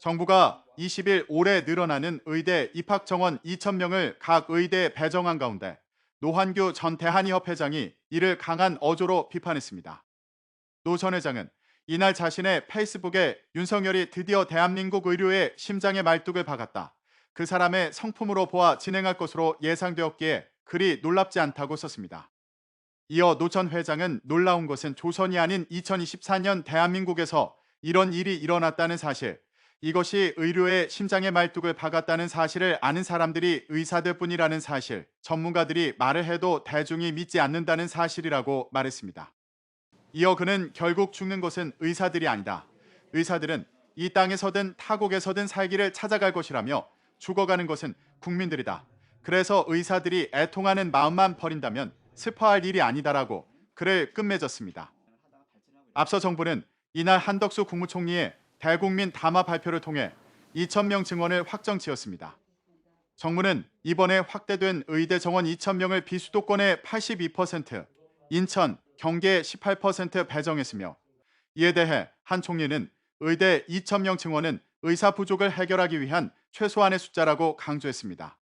정부가 20일 올해 늘어나는 의대 입학 정원 2,000명을 각 의대에 배정한 가운데 노환규 전 대한의협 회장이 이를 강한 어조로 비판했습니다. 노 전 회장은 이날 자신의 페이스북에 윤석열이 드디어 대한민국 의료의 심장에 말뚝을 박았다. 그 사람의 성품으로 보아 진행할 것으로 예상되었기에 그리 놀랍지 않다고 썼습니다. 이어 노 전 회장은 놀라운 것은 조선이 아닌 2024년 대한민국에서 이런 일이 일어났다는 사실, 이것이 의료의 심장에 말뚝을 박았다는 사실을 아는 사람들이 의사들 뿐이라는 사실, 전문가들이 말을 해도 대중이 믿지 않는다는 사실이라고 말했습니다. 이어 그는 결국 죽는 것은 의사들이 아니다. 의사들은 이 땅에서든 타국에서든 살기를 찾아갈 것이라며 죽어가는 것은 국민들이다. 그래서 의사들이 애통하는 마음만 버린다면 슬퍼할 일이 아니다라고 글을 끝맺었습니다. 앞서 정부는 이날 한덕수 국무총리의 대국민 담화 발표를 통해 2,000명 증원을 확정 지었습니다. 정부는 이번에 확대된 의대 정원 2,000명을 비수도권의 82%, 인천, 경기의 18% 배정했으며 이에 대해 한 총리는 의대 2,000명 증원은 의사 부족을 해결하기 위한 최소한의 숫자라고 강조했습니다.